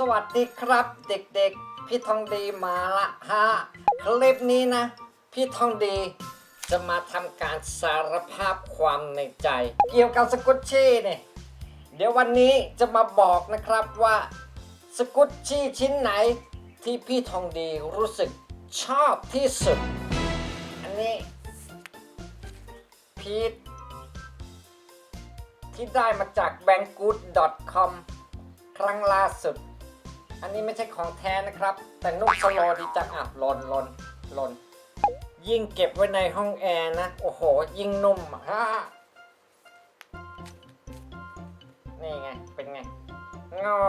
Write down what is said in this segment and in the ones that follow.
สวัสดีครับเด็กๆ พี่ทองดีมาละฮะ คลิปนี้นะ พี่ทองดีจะมาทำการสารภาพความในใจ เกี่ยวกับสกุตชี่เนี่ยเดี๋ยววันนี้จะมาบอกนะครับว่า สกุตชี่ชิ้นไหนที่พี่ทองดีรู้สึกชอบที่สุด อันนี้พีทที่ได้มาจาก b a n g o o d c o m ครั้งล่าสุด อันนี้ไม่ใช่ของแท้นะครับ แต่นุ่มสโลดีจังอะหลนหลนหลนยิ่งเก็บไว้ในห้องแอร์นะ โอ้โห ยิ่งนุ่มฮะนี่ไง เป็นไงงอ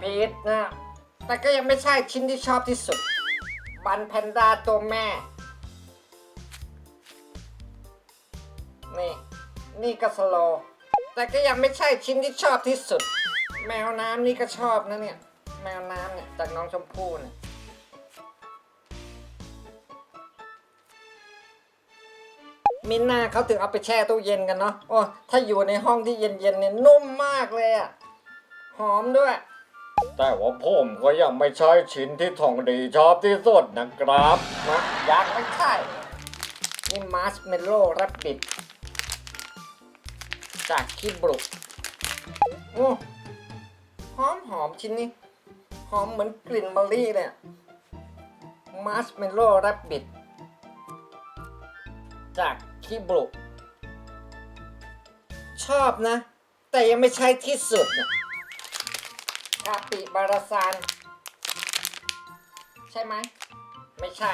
พีทนะ แต่ก็ยังไม่ใช่ชิ้นที่ชอบที่สุด บันแพนด้าตัวแม่ นี่ นี่ก็สโล แต่ก็ยังไม่ใช่ชิ้นที่ชอบที่สุด แมวน้ำนี่ก็ชอบนะเนี่ย แมวน้ำเนี่ยจากน้องชมพู่เนี่ยมิน่าเขาถึงเอาไปแช่ตู้เย็นกันเนาะ โอ้ ถ้าอยู่ในห้องที่เย็นๆเนี่ยนุ่มมากเลยอะหอมด้วย แต่ว่าผมก็ยังไม่ใช่ชิ้นที่ทองดีชอบที่สุดนะครับนะยังไม่ใช่ นี่มาร์ชเมลโล่รับบิด จากคิบรุโอ้หอมหอมชิ้นนี้ อมเหมือนกลิ่นมะลิเนี่ยมาร์ชเมลโล่รับบิดจากคิบรุชอบนะ แต่ยังไม่ใช่ที่สุดนะคาปิบาราซานใช่ไหม ไม่ใช่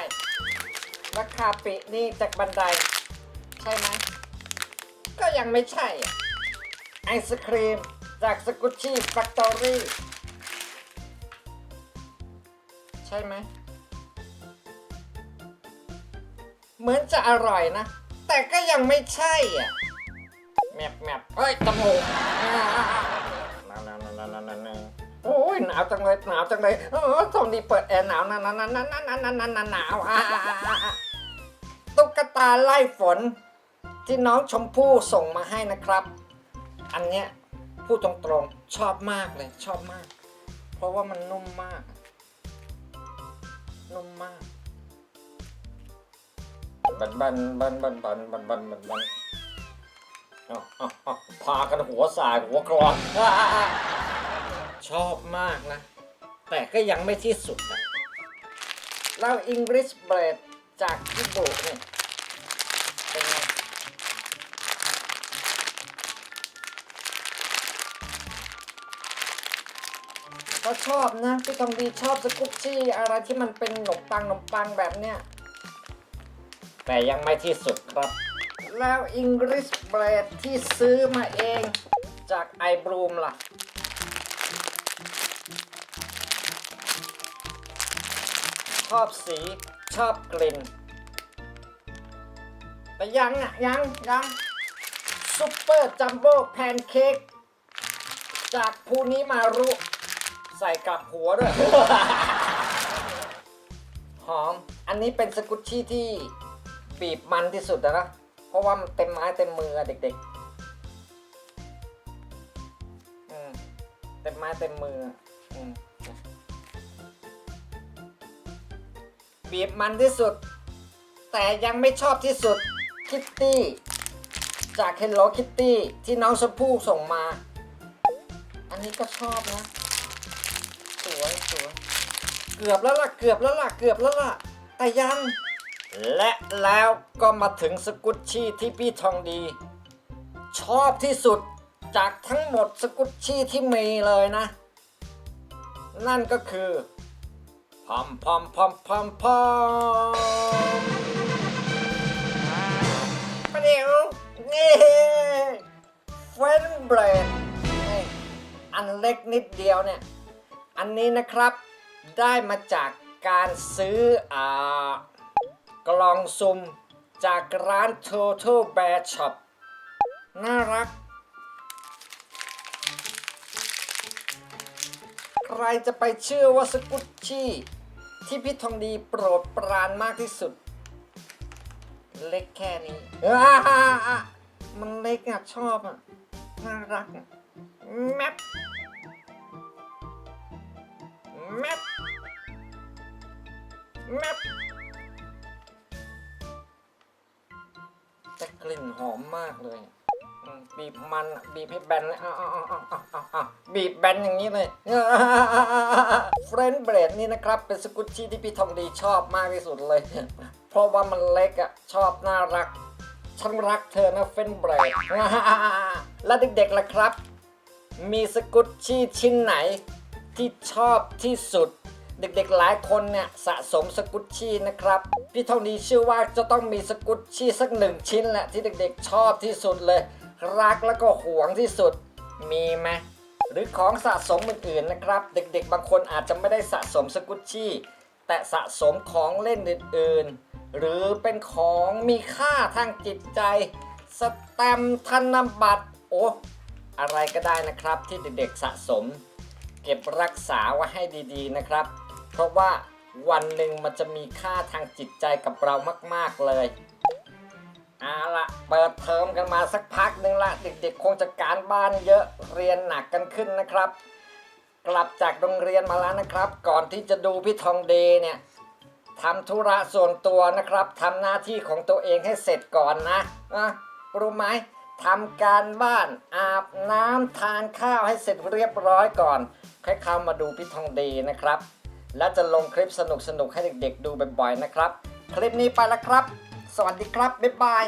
แล้วคาปินี่จากบันได ใช่ไหม ก็ยังไม่ใช่อะไอศครีมจากสกุชชี่แฟคทอรี่ ใช่ไหม เหมือนจะอร่อยนะ แต่ก็ยังไม่ใช่อะแมบแมบเฮ้ยจมูกหนาวหนาวหนาวหนาวหนาวหนโอ้ยหนาวจังเลยหนาวจังเลยเออตรงนี้เปิดแอร์หนาวหนาวหนาวหนาวหนาวหนาวหนาวหนาวหนาวตุ๊กตาไล่ฝน ที่น้องชมพู่ส่งมาให้นะครับ อันเนี้ยพูดตรงๆชอบมากเลยชอบมาก เพราะว่ามันนุ่มมาก นุ่มมาก บันบันบันบันบันบันบันบันบันอ้าวอ้าวอ้าวพากันหัวสายหัวกรอนชอบมากนะ แต่ก็ยังไม่ที่สุดนะแล้วอังกฤษเบรดจากที่โบกเนี่ยเป็นไง ก็ชอบนะพี่ทองดีชอบสกุชชี่อะไรที่มันเป็นขนมปังขนมปังแบบเนี้ยแต่ยังไม่ที่สุดครับ แล้วอังกฤษเบรดที่ซื้อมาเองจากไอบรูมล่ะ ชอบสีชอบกลิ่นแต่ยังอะยังยังซุปเปอร์จัมโบ้แพนเค้กจากภูนิมารุ ใส่กลับหัวด้วย หอม อันนี้เป็นสกุชชี่ที่บีบมันที่สุดแล้วนะ เพราะว่ามันเต็มไม้เต็มมืออะเด็กๆอืมเต็มไม้เต็มมืออะอืมบีบมันที่สุด แต่ยังไม่ชอบที่สุดคิตตี้จาก Hello Kitty ที่น้องชมพู่ส่งมา อันนี้ก็ชอบนะ สวยสวยเกือบแล้วล่ะเกือบแล้วล่ะเกือบแล้วล่ะแต่ยัง และแล้วก็มาถึงสกุชชี่ที่พี่ทองดี ชอบที่สุดจากทั้งหมดสกุชชี่ที่มีเลยนะ นั่นก็คือพอมพอมพอมพอมพอมประเดี๋ยวนี่เฟรนเบรดนี่อันเล็กนิดเดียวเนี่ย อันนี้นะครับได้มาจากการซื้ออกล่องซุ่มจากร้าน Total Bear Shop น่ารัก ใครจะไปเชื่อว่าสกุชชี่ที่พี่ทองดีโปรดปรานมากที่สุด เล็กแค่นี้ มันเล็กอะชอบอะ น่ารักอะแมป แมปแมปแต่กลิ่นหอมมากเลยอืมบีบมันอะบีบให้แบนเลยอ้าวอ้าวอ้าวอ้าวอ้าวอ้าวบีบแบนอย่างนี้เลยเฟรนเบรดนี่นะครับ เป็นสกุตชี่ที่พี่ทองดีชอบมากที่สุดเลย เพราะว่ามันเล็กอะชอบน่ารัก ฉันรักเธอนะเฟรนเบรดและเด็กๆล่ะครับ มีสกุตชี่ชิ้นไหน ที่ชอบที่สุด เด็กๆหลายคนเนี่ยสะสมสกุตชี่นะครับ พี่ทองดีเชื่อว่าจะต้องมีสกุตชี่สักหนึ่งชิ้นแหละที่เด็กๆชอบที่สุดเลย รักแล้วก็หวงที่สุด มีไหมหรือของสะสมอื่นๆนะครับ เด็กๆ บางคนอาจจะไม่ได้สะสมสกุตชี่แต่สะสมของเล่นอื่นๆ หรือเป็นของมีค่าทางจิตใจ สแตมป์ธนบัตรโอ้อะไรก็ได้นะครับที่เด็กๆสะสม เก็บรักษาไว้ให้ดีๆนะครับ เพราะว่าวันหนึ่งมันจะมีค่าทางจิตใจกับเรามากๆเลยเอาละเปิดเทอมกันมาสักพักหนึ่งละเด็กๆ คงจะการบ้านเยอะเรียนหนักกันขึ้นนะครับ กลับจากโรงเรียนมาแล้วนะครับ ก่อนที่จะดูพี่ทองเดย์เนี่ยทำธุระส่วนตัวนะครับทำหน้าที่ของตัวเองให้เสร็จก่อนนะนะรู้ไหม ทำการบ้านอาบน้ำทานข้าวให้เสร็จเรียบร้อยก่อนค่อยเข้ามาดูพี่ทองดีนะครับ และจะลงคลิปสนุกๆให้เด็กๆดูบ่อยๆนะครับ คลิปนี้ไปแล้วครับ สวัสดีครับ บ๊ายบาย